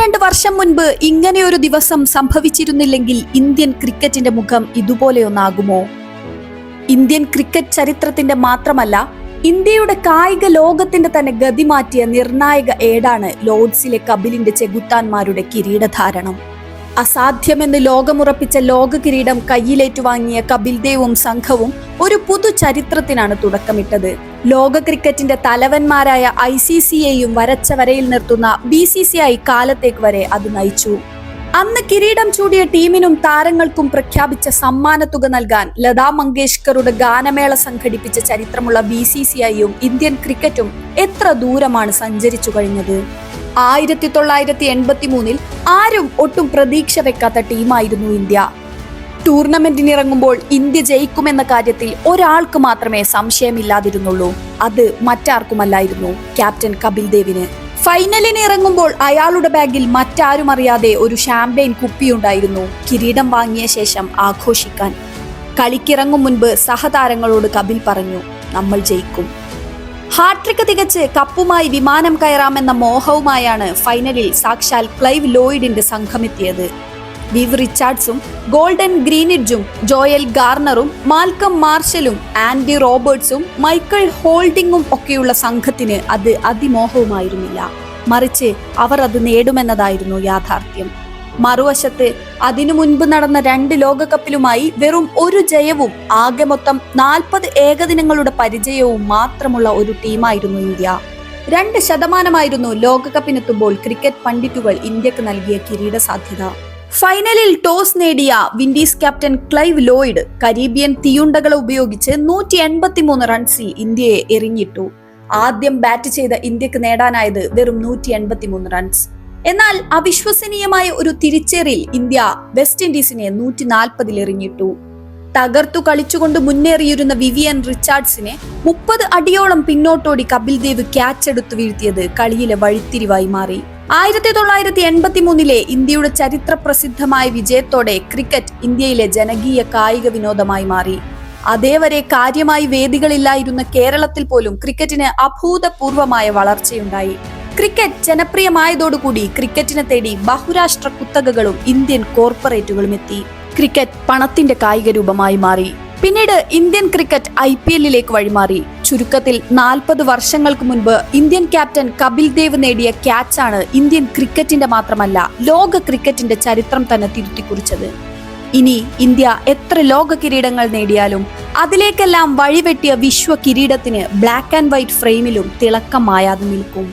മുപ്പത്തിരണ്ട് വർഷം മുൻപ് ഇങ്ങനെയൊരു ദിവസം സംഭവിച്ചിരുന്നില്ലെങ്കിൽ ഇന്ത്യൻ ക്രിക്കറ്റിന്റെ മുഖം ഇതുപോലെയൊന്നാകുമോ ഇന്ത്യൻ ക്രിക്കറ്റ് ചരിത്രത്തിന്റെ മാത്രമല്ല ഇന്ത്യയുടെ കായിക ലോകത്തിന്റെ തന്നെ ഗതി മാറ്റിയ നിർണായക ഏടാണ് ലോർഡ്സിലെ കപിലിന്റെ ചെകുത്താന്മാരുടെ കിരീടധാരണം. അസാധ്യമെന്ന് ലോകമുറപ്പിച്ച ലോക കിരീടം കയ്യിലേറ്റുവാങ്ങിയ കപിൽ ദേവും സംഘവും ഒരു പുതു ചരിത്രത്തിനാണ് തുടക്കമിട്ടത്. ലോക ക്രിക്കറ്റിന്റെ തലവന്മാരായ ഐ സി സിയെയും വരച്ച വരയിൽ നിർത്തുന്ന ബി സി സി ഐ കാലത്തേക്ക് വരെ അത് നയിച്ചു. അന്ന് കിരീടം ചൂടിയ ടീമിനും താരങ്ങൾക്കും പ്രഖ്യാപിച്ച സമ്മാനത്തുക നൽകാൻ ലതാ മങ്കേഷ്കറുടെ ഗാനമേള സംഘടിപ്പിച്ച ചരിത്രമുള്ള ബി സി സി ഐയും ഇന്ത്യൻ ക്രിക്കറ്റും എത്ര ദൂരമാണ് സഞ്ചരിച്ചു കഴിഞ്ഞത്? ആയിരത്തി തൊള്ളായിരത്തി എൺപത്തി മൂന്നിൽ ആരും ഒട്ടും പ്രതീക്ഷ വെക്കാത്ത ടീമായിരുന്നു ഇന്ത്യ. ടൂർണമെന്റിനിറങ്ങുമ്പോൾ ഇന്ത്യ ജയിക്കുമെന്ന കാര്യത്തിൽ ഒരാൾക്ക് മാത്രമേ സംശയമില്ലാതിരുന്നുള്ളൂ. അത് മറ്റാർക്കുമല്ലായിരുന്നു. ക്യാപ്റ്റൻ കപിൽ ദേവിന്. ഫൈനലിന് ഇറങ്ങുമ്പോൾ അയാളുടെ ബാഗിൽ മറ്റാരും അറിയാതെ ഒരു ഷാമ്പയിൻ കുപ്പിയുണ്ടായിരുന്നു. കിരീടം വാങ്ങിയ ശേഷം ആഘോഷിക്കാൻ. കളിക്കിറങ്ങും മുൻപ് സഹതാരങ്ങളോട് കപിൽ പറഞ്ഞു നമ്മൾ ജയിക്കും. ഹാട്രിക്ക് തികച്ച് കപ്പുമായി വിമാനം കയറാമെന്ന മോഹവുമായാണ് ഫൈനലിൽ സാക്ഷാൽ ക്ലൈവ് ലോയിഡിന്റെ സംഘമെത്തിയത്. വിവ് റിച്ചാർഡ്സും ഗോൾഡൻ ഗ്രീനിഡ്ജും ജോയൽ ഗാർണറും മാൽക്കം മാർഷലും ആൻഡി റോബർട്ട്സും മൈക്കിൾ ഹോൾഡിങ്ങും ഒക്കെയുള്ള സംഘത്തിന് അത് അതിമോഹവുമായിരുന്നില്ല. മറിച്ച് അവർ അത് നേടുമെന്നതായിരുന്നു യാഥാർത്ഥ്യം. മറുവശത്ത് അതിനു മുൻപ് നടന്ന രണ്ട് ലോകകപ്പിലുമായി വെറും ഒരു ജയവും ആകെ മൊത്തം നാൽപ്പത് ഏകദിനങ്ങളുടെ പരിചയവും മാത്രമുള്ള ഒരു ടീമായിരുന്നു ഇന്ത്യ. രണ്ട് ശതമാനമായിരുന്നു ലോകകപ്പിനെത്തുമ്പോൾ ക്രിക്കറ്റ് പണ്ഡിറ്റുകൾ ഇന്ത്യയ്ക്ക് നൽകിയ കിരീട സാധ്യത ഫൈനലിൽ ടോസ് നേടിയ Windies captain Clive Lloyd Caribbean തീയുണ്ടകൾ ഉപയോഗിച്ച് നൂറ്റി എൺപത്തിമൂന്ന് റൺസിൽ ഇന്ത്യയെ എറിഞ്ഞിട്ടു. ആദ്യം ബാറ്റ് ചെയ്ത ഇന്ത്യയ്ക്ക് നേടാനായത് വെറും നൂറ്റി എൺപത്തിമൂന്ന് റൺസ്. എന്നാൽ അവിശ്വസനീയമായ ഒരു തിരിച്ചേറിൽ ഇന്ത്യ വെസ്റ്റ് ഇൻഡീസിനെ നൂറ്റി നാൽപ്പതിൽ എറിഞ്ഞിട്ടു. തകർത്തു കളിച്ചുകൊണ്ട് മുന്നേറിയിരുന്ന വിവിയൻ റിച്ചാർഡ്സിനെ മുപ്പത് അടിയോളം പിന്നോട്ടോടി കപിൽ ദേവ് ക്യാച്ച് എടുത്തു വീഴ്ത്തിയത് കളിയിലെ വഴിത്തിരിവായി മാറി. ആയിരത്തി തൊള്ളായിരത്തി എൺപത്തി മൂന്നിലെ ഇന്ത്യയുടെ ചരിത്ര പ്രസിദ്ധമായ വിജയത്തോടെ ക്രിക്കറ്റ് ഇന്ത്യയിലെ ജനകീയ കായിക വിനോദമായി മാറി. അതേവരെ കാര്യമായി വേദികളില്ലായിരുന്ന കേരളത്തിൽ പോലും ക്രിക്കറ്റിന് അഭൂതപൂർവമായ വളർച്ചയുണ്ടായി. ക്രിക്കറ്റ് ജനപ്രിയമായതോടുകൂടി ക്രിക്കറ്റിനെ തേടി ബഹുരാഷ്ട്ര കുത്തകകളും ഇന്ത്യൻ കോർപ്പറേറ്റുകളും എത്തി. ക്രിക്കറ്റ് പണത്തിന്റെ കായിക രൂപമായി മാറി. പിന്നീട് ഇന്ത്യൻ ക്രിക്കറ്റ് ഐ പി എല്ലിലേക്ക് വഴിമാറി. ചുരുക്കത്തിൽ നാൽപ്പത് വർഷങ്ങൾക്ക് മുൻപ് ഇന്ത്യൻ ക്യാപ്റ്റൻ കപിൽ ദേവ് നേടിയ ക്യാച്ചാണ് ഇന്ത്യൻ ക്രിക്കറ്റിന്റെ മാത്രമല്ല ലോക ക്രിക്കറ്റിന്റെ ചരിത്രം തന്നെ തിരുത്തിക്കുറിച്ചത്. ഇനി ഇന്ത്യ എത്ര ലോക കിരീടങ്ങൾ നേടിയാലും അതിലേക്കെല്ലാം വഴിവെട്ടിയ വിശ്വ കിരീടത്തിന് ബ്ലാക്ക് ആൻഡ് വൈറ്റ് ഫ്രെയിമിലും തിളക്കമായാതെ നിൽക്കും.